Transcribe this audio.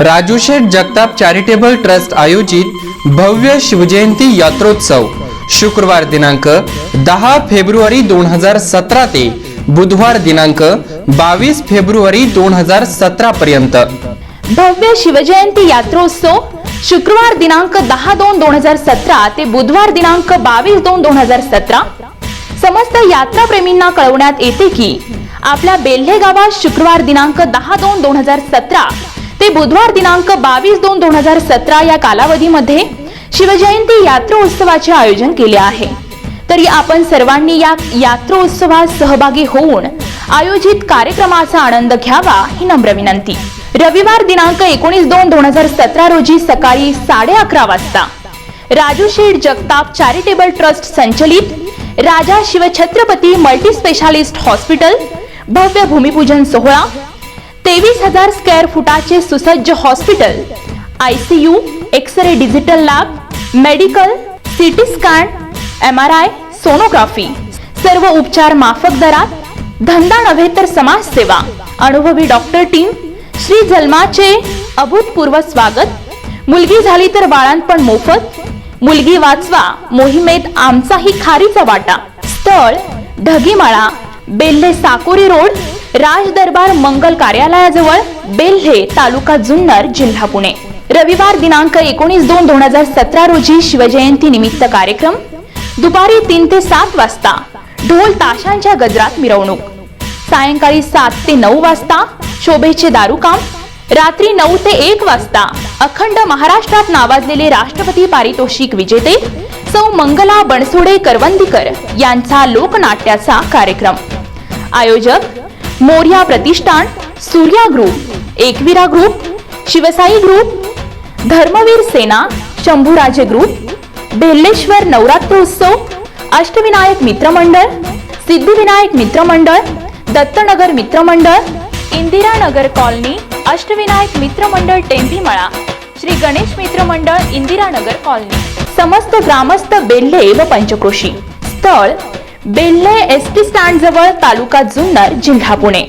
राजूशेठ Jagtap charitable trust आयोजित भव्य शिवजयंती यात्रोत्सव शुक्रवार दिनांक दहा फेब्रुवारी दोन हजार सतरा ते बुधवार दिनांक बावीस फेब्रुवारी दोन हजार सतरा पर्यंत. भव्य शिवजयंती यात्रोत्सव शुक्रवार दिनांक दहा दोन दोन हजार सतरा ते बुधवार दिनांक बावीस दोन दोन हजार सतरा. समस्त यात्राप्रेमींना कळवण्यात येते की आपल्या बेल्हे गावात शुक्रवार दिनांक दहा दोन दोन हजार सतरा ते बुधवार दिनांक बावीस दोन दोन हजार सतरा या कालावधीमध्ये शिवजयंती यात्रोत्सवाचे आयोजन केले आहे. तरी आपण सर्वांनी या यात्रोत्सवात सहभागी होऊन आयोजित कार्यक्रमाचा आनंद घ्यावा ही नम्र विनंती. रविवार दिनांक एकोणीस दोन दोन हजार सतरा रोजी सकाळी साडे अकरा वाजता राजू शेठ जगताप चॅरिटेबल ट्रस्ट संचलित Raja Shivchhatrapati multi specialist hospital भव्य भूमिपूजन सोहळा तेवीस हजार स्क्वेअर फुटाचे सुसज्ज hospital ICU X ray digital lab medical CT scan M R I sonography. सर्व उपचार माफक दरात धंदा नव्हे तर समाजसेवा. अनुभवी डॉक्टर टीम श्री जन्माचे अभूतपूर्व स्वागत. मुलगी झाली तर बाळांपण मोफत. मुलगी वाचवा मोहिमेत आमचाही खारीचा वाटा. स्थळ ढगीमाळा बेल्हे साकोरी रोड राज दरबार मंगल कार्यालयाजवळ बेल्हे तालुका जुन्नर जिल्हा पुणे. रविवार दिनांक एकोणीस दोन दोन हजार सतरा रोजी शिवजयंती निमित्त कार्यक्रम दुपारी तीन ते सात वाजता ढोल ताशांच्या गजरात मिरवणूक. सायंकाळी सात ते नऊ वाजता शोभेचे दारूकाम. रात्री नऊ ते एक वाजता अखंड महाराष्ट्रात नावाजलेले राष्ट्रपती पारितोषिक विजेते सौ मंगला बनसोडे करवंदीकर यांचा लोकनाट्याचा कार्यक्रम. आयोजक मोर्या प्रतिष्ठान Surya group Ekvira group Shivsai group Dharmaveer Sena Shambhuraje group Belleshwar नवरात्रोत्सव Ashtavinayak मित्रमंडळ सिद्धिविनायक मित्रमंडळ दत्तनगर मित्रमंडळ इंदिरानगर कॉलनी अष्टविनायक मित्रमंडळ टेंभीमळा श्री गणेश मित्रमंडळ इंदिरानगर कॉलनी. समस्त ग्रामस्थ बेल्हे व पंचक्रोशी स्थळ बेल्हे एस टी स्टँड जवळ तालुका जुन्नर जिल्हा पुणे.